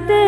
আমারে পুরাইতে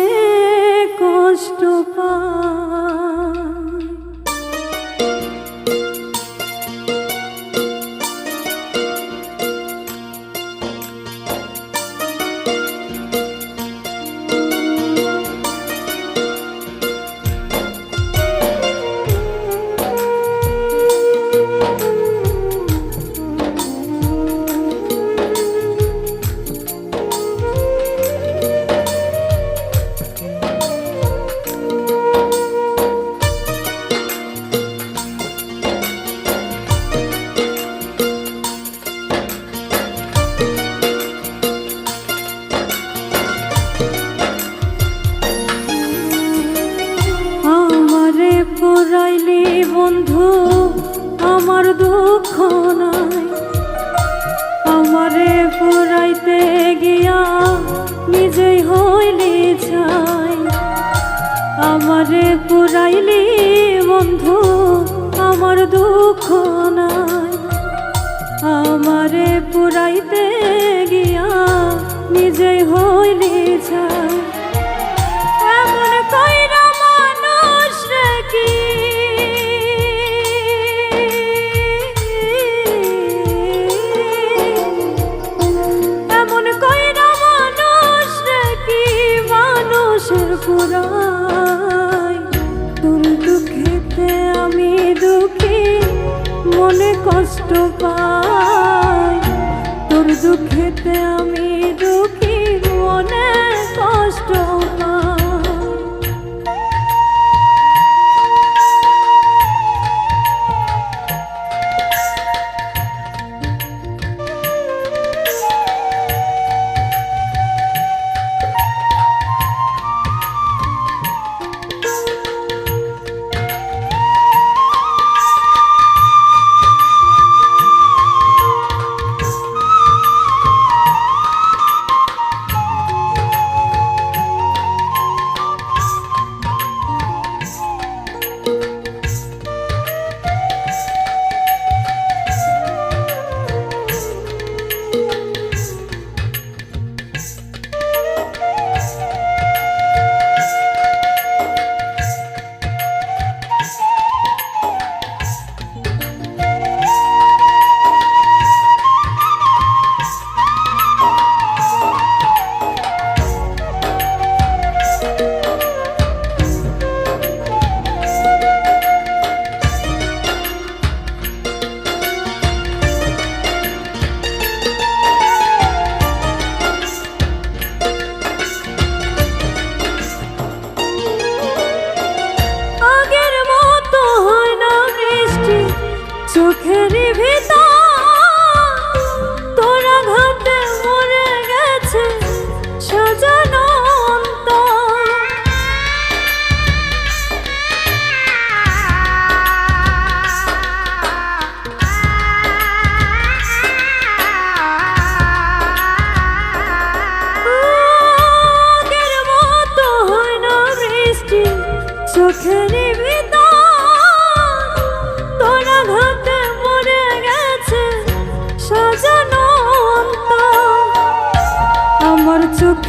বন্ধু, আমার দুঃখ নাই আমারে পড়াইতে গিয়া নিজেই হইলি চাই আমারে পড়াইলি বন্ধু, আমার দুঃখ নাই আমারে পুরাইতে গিয়া নিজেই হইলি চাই কষ্ট পাই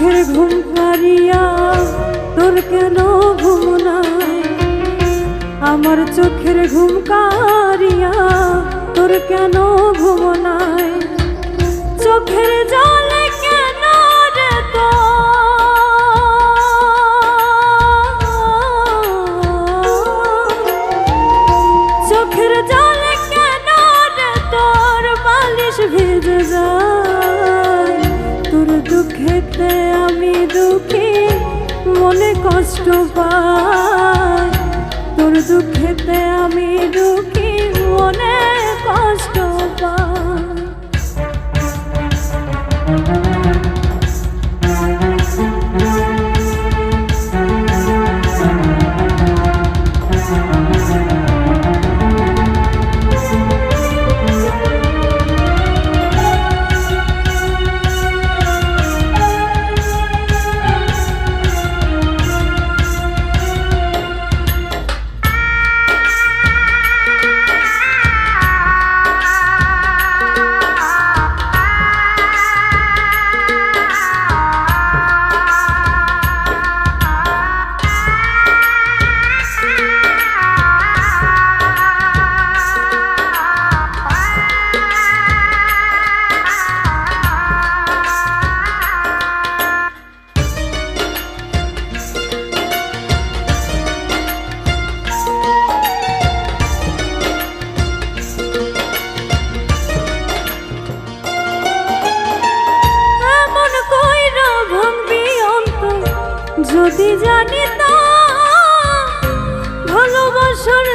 চোখের ঘুম পারিয়া তোর কেন ঘুম নাই? আমার চোখের ঘুম কারিয়া তোর কেন ঘুম নাই? চোখের জলে কষ্ট পায় তোর দুঃখেতে আমি দুঃখী মনে যদি জানি তা ভালোবাসার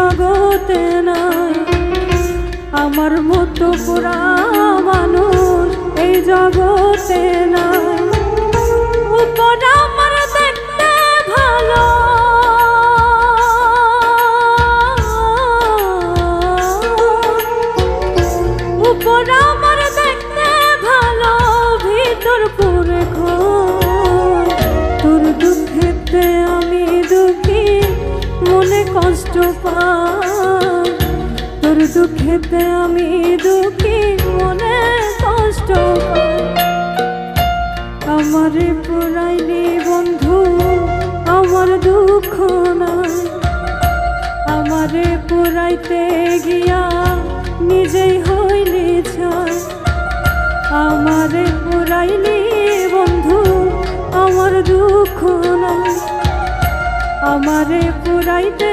জগতে নাই আমার মতো পুরা মানুষ এই জগতে নাই কষ্ট পাই। তোর দুঃখেতে আমি দুঃখী, মনে কষ্ট আমারে পুরাইনি বন্ধু, আমার দুঃখ নাই। আমারে পুরাইতে গিয়া নিজেই হইলি ছাই। আমারে পুরাইনি বন্ধু, আমার দুঃখ নাই। আমারে পুরাইতে